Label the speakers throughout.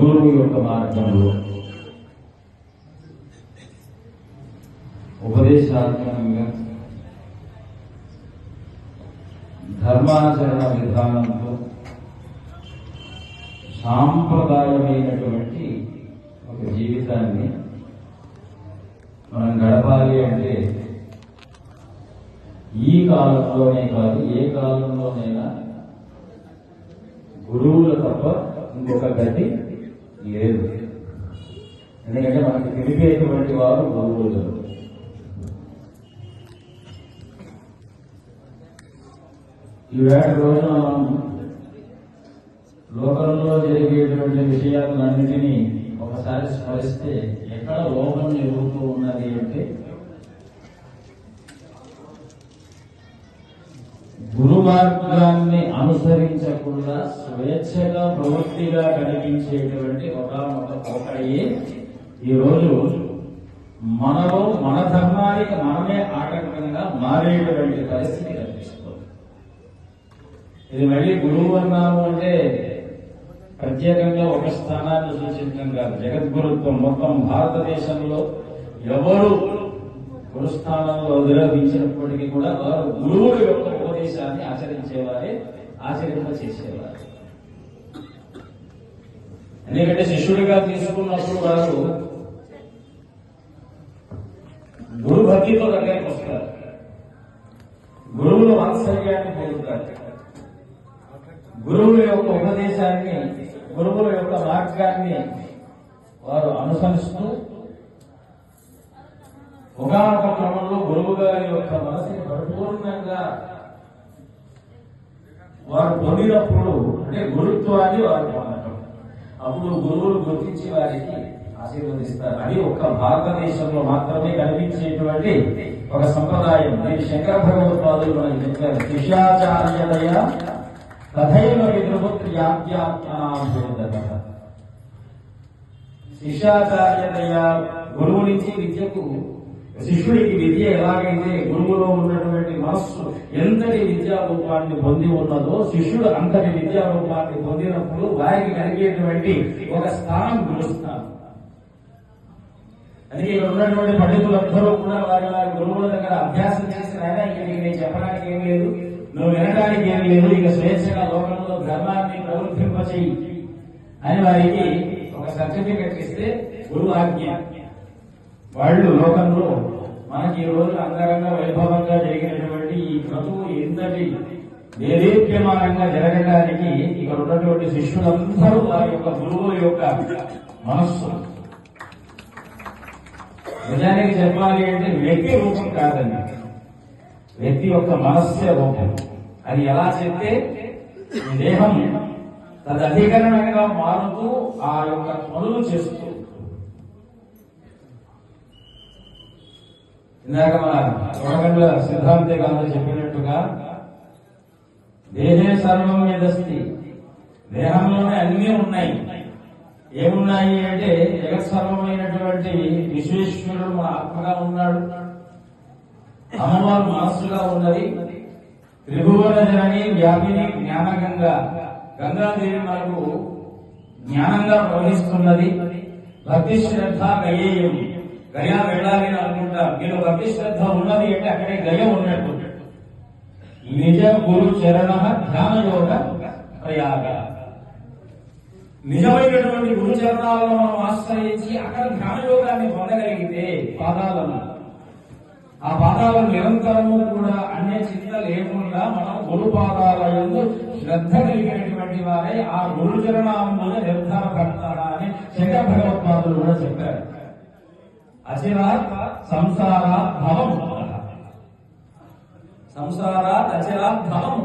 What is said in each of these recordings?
Speaker 1: గురువు యొక్క మార్గంలో ఉపదేశాత్మకంగా ధర్మాచరణ విధానంతో సాంప్రదాయమైనటువంటి ఒక జీవితాన్ని మనం గడపాలి అంటే ఈ కాలంలోనే కాదు ఏ కాలంలోనైనా గురువులు తప్ప ఇంకొక గతి లేదు. ఎందుకంటే మనకి తెలిపేటువంటి వారు ఈ ఈవేళ రోజున మనం లోకంలో జరిగేటువంటి విషయాలన్నిటినీ ఒకసారి స్మరిస్తే ఎక్కడ లోకం జరుగుతూ ఉన్నది అంటే గురు మార్గాన్ని అనుసరించకుండా స్వేచ్ఛగా ప్రవృత్తిగా కనిపించేటువంటి ఒక ఒకయే ఈరోజు మనలో మన ధర్మానికి మనమే ఆటంకంగా మారేటువంటి పరిస్థితి కనిపిస్తుంది. ఇది మళ్ళీ గురువు అన్నాము అంటే ప్రత్యేకంగా ఒక స్థానాన్ని సూచించడం కాదు. జగద్గురుత్వం మొత్తం భారతదేశంలో ఎవరు గురుస్థానంలో అధిరోహించినప్పటికీ కూడా వారు గురువుల యొక్క ఉపదేశాన్ని ఆచరించేవారే ఆచరింప చేసేవారు. ఎందుకంటే శిష్యుడిగా తీసుకున్నప్పుడు వారు గురు భక్తితో దగ్గరికి వస్తారు. గురువుల వాత్సల్యాన్ని పొందుతారు. గురువుల యొక్క ఉపదేశాన్ని గురువుల యొక్క మార్గాన్ని వారు అనుసరిస్తూ ఒకనొక క్రమంలో గురువు గారి యొక్క మనసుని పరిపూర్ణంగా వారు పొందినప్పుడు అంటే గురుత్వాన్ని వారు పొందటం. అప్పుడు గురువులు గుర్తించి వారికి ఆశీర్వదిస్తారు. అది ఒక్క భారతదేశంలో మాత్రమే కనిపించేటువంటి ఒక సంప్రదాయం. నేను శంకర భగవత్పాదులు మనం చెప్పారు. శిష్యాచార్యదయ తథైవ విద్రుపుత్ర్యాప్యాప్యనాభూత శిష్యాచార్యదయ గురువు నుంచి విద్యకు శిష్యుడికి విద్య ఎలాగైతే గురువులో ఉన్నటువంటి మనస్సు ఎంతటి విద్యా రూపాన్ని పొంది ఉన్నదో శిష్యుడు అంతటి విద్యా రూపాన్ని పొందినప్పుడు వారికి కలిగేటువంటి ఒక స్థానం గురుస్థానం. అందుకే ఇక్కడ ఉన్నటువంటి పండితులందరూ కూడా వారి వారి గురువుల దగ్గర అభ్యాసం చేసిన ఆయన ఇక నేను చెప్పడానికి ఏం లేదు. నువ్వు వినడానికి ఏం లేదు. ఇక స్వేచ్ఛగా లోకంలో ధర్మాన్ని ప్రవర్తింపచేయి. అని వారికి ఒక సర్టిఫికెట్ ఇస్తే గురువు ఆజ్ఞ వాళ్ళు లోకంలో మనకి ఈ రోజు అంగరంగ వైభవంగా జరిగినటువంటి ఈ క్రతువు ఎంతటి దేదీప్యమానంగా జరగడానికి ఇక్కడ ఉన్నటువంటి శిష్యులందరూ వారి యొక్క గురువుల యొక్క మనస్సు. నిజానికి చెప్పాలి అంటే వ్యక్తి రూపం కాదండి. వ్యక్తి యొక్క మనస్సే రూపం. అది ఎలా చెప్తే దేహం తదధికరణంగా మారుతూ ఆ యొక్క పనులు చేస్తూ ఇందాక మన తొడగండ్ల సిద్ధాంతే గారు చెప్పినట్టుగా దేహే సర్వం యదస్తి. దేహంలోనే అన్నీ ఉన్నాయి. ఏమున్నాయి అంటే జగత్సర్వమైనటువంటి విశ్వేశ్వరుడు మన ఆత్మగా ఉన్నాడు. అమ్మవారు మనస్సుగా ఉన్నది. త్రిభువన జనని వ్యాపిని జ్ఞానగంగా. గంగాదేవి మనకు జ్ఞానంగా ప్రవహిస్తున్నది. భక్తి శ్రద్ధ గయేయం గయా వెళ్ళాలి అని అనుకుంటా మీరు భక్తి శ్రద్ధ ఉన్నది అంటే అక్కడే గయ ఉన్నట్టు నిజ గురు చరణ ధ్యాన యోగ ప్రయాగ. నిజమైనటువంటి గురు చరణాలను మనం ఆశ్రయించి అక్కడ ధ్యాన యోగాన్ని పొందగలిగితే పాదాలను ఆ పాదాలను నిరంతరము కూడా అన్య చింత లేకుండా మనం గురు పాదాల ఎందు శ్రద్ధ కలిగినటువంటి వారే ఆ గురు చరణాలను నిర్ధారపడతారా అని శంకర భగవత్పాదులు కూడా చెప్పారు. అచిరాత్ సంసారాత్ భవం సంసారాత్ అచిరాత్ భవం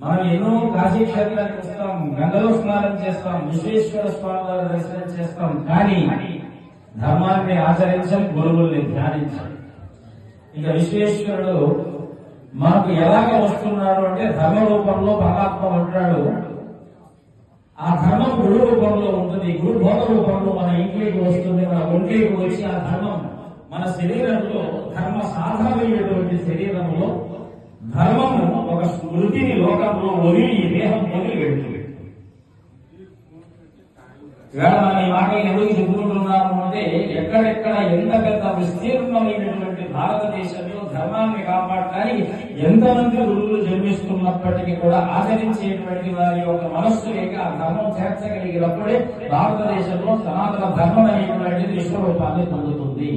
Speaker 1: మనం ఎన్నో కాశీ క్షేత్రానికి వస్తాం గంగలో స్నానం చేస్తాం విశ్వేశ్వర స్వామి వారి దర్శనం చేస్తాం కానీ ధర్మాన్ని ఆచరించం గురువుల్ని ధ్యానించం ఇక విశ్వేశ్వరుడు మనకు ఎలాగ వస్తున్నాడు అంటే ధర్మ రూపంలో పరమాత్మ ఉంటాడు. ఆ ధర్మం గురు రూపంలో ఉంటుంది గురు భోగ రూపంలో మన ఇంట్లోకి వస్తుంది. మన వచ్చి ఆ ధర్మం. మన శరీరంలో ధర్మ సాధనమైనటువంటి శరీరంలో ధర్మము ఒక స్మృతిని లోకంలో వదిలి ఈ దేహం వదిలి వెళ్తుంది ఇవాళ ఈ మాట ఎందుకు చెప్పుకుంటున్నాము అంటే ఎక్కడెక్కడ ఎంత పెద్ద విస్తీర్ణమైనటువంటి భారతదేశమే ధర్మాన్ని కాపాడటానికి ఎంతమంది గురువులు జన్మిస్తున్నప్పటికీ కూడా ఆచరించేటువంటి వారి యొక్క మనస్సు లేక ఆ ధర్మం చేర్చగలిగినప్పుడే భారతదేశంలో సనాతన ధర్మం అనేటువంటిది విశ్వరూపాన్ని పొందుతుంది.